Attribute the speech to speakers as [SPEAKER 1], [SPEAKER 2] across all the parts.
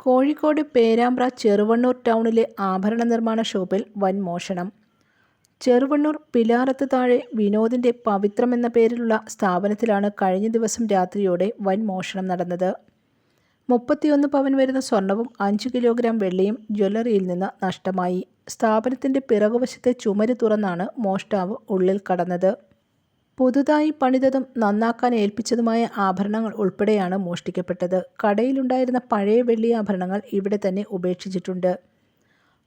[SPEAKER 1] കോഴിക്കോട് പേരാമ്പ്ര ചെറുവണ്ണൂർ ടൗണിലെ ആഭരണ നിർമ്മാണ ഷോപ്പിൽ വൻ മോഷണം. ചെറുവണ്ണൂർ പിലാറത്ത് താഴെ വിനോദിന്റെ പവിത്രം എന്ന പേരിലുള്ള സ്ഥാപനത്തിലാണ് കഴിഞ്ഞ ദിവസം രാത്രിയോടെ വൻ മോഷണം നടന്നത്. മുപ്പത്തിയൊന്ന് പവൻ വരുന്ന സ്വർണവും അഞ്ച് കിലോഗ്രാം വെള്ളിയും ജ്വല്ലറിയിൽ നിന്ന് നഷ്ടമായി. സ്ഥാപനത്തിന്റെ പിറകുവശത്തെ ചുമര് തുറന്നാണ് മോഷ്ടാവ് ഉള്ളിൽ കടന്നത്. പുതുതായി പണിതതും നന്നാക്കാൻ ഏൽപ്പിച്ചതുമായ ആഭരണങ്ങൾ ഉൾപ്പെടെയാണ് മോഷ്ടിക്കപ്പെട്ടത്. കടയിലുണ്ടായിരുന്ന പഴയ വെള്ളി ആഭരണങ്ങൾ ഇവിടെ തന്നെ ഉപേക്ഷിച്ചിട്ടുണ്ട്.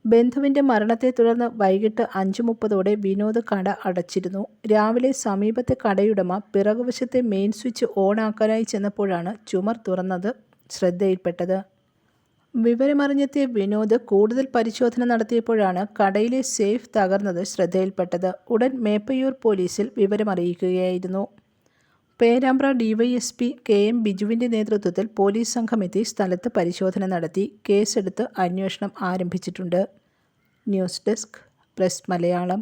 [SPEAKER 1] ബന്ധുവിന്റെ മരണത്തെ തുടർന്ന് വൈകിട്ട് അഞ്ച് മുപ്പതോടെ വിനോദ് കട അടച്ചിരുന്നു. രാവിലെ സമീപത്തെ കടയുടമ പിറകുവശത്തെ മെയിൻ സ്വിച്ച് ഓണാക്കാനായി ചെന്നപ്പോഴാണ് ചുമർ തുറന്നത് ശ്രദ്ധയിൽപ്പെട്ടത്. വിവരമറിഞ്ഞെത്തിയ വിനോദ് കൂടുതൽ പരിശോധന നടത്തിയപ്പോഴാണ് കടയിലെ സേഫ് തകർന്നത് ശ്രദ്ധയിൽപ്പെട്ടത്. ഉടൻ മേപ്പയ്യൂർ പോലീസിൽ വിവരമറിയിക്കുകയായിരുന്നു. പേരാമ്പ്ര ഡിവൈഎസ്പി കെ എം ബിജുവിന്റെ നേതൃത്വത്തിൽ പോലീസ് സംഘമെത്തി സ്ഥലത്ത് പരിശോധന നടത്തി കേസെടുത്ത് അന്വേഷണം ആരംഭിച്ചിട്ടുണ്ട്.
[SPEAKER 2] News desk press Malayalam.